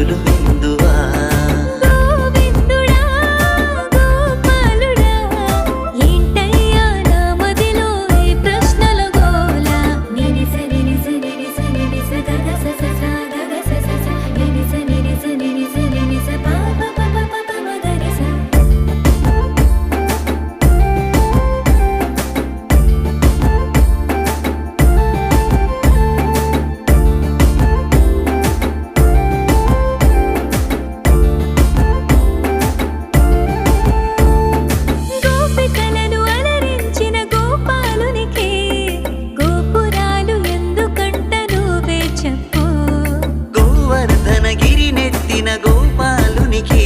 the đời Govardhanagiri నెత్తిన గోపాలునికి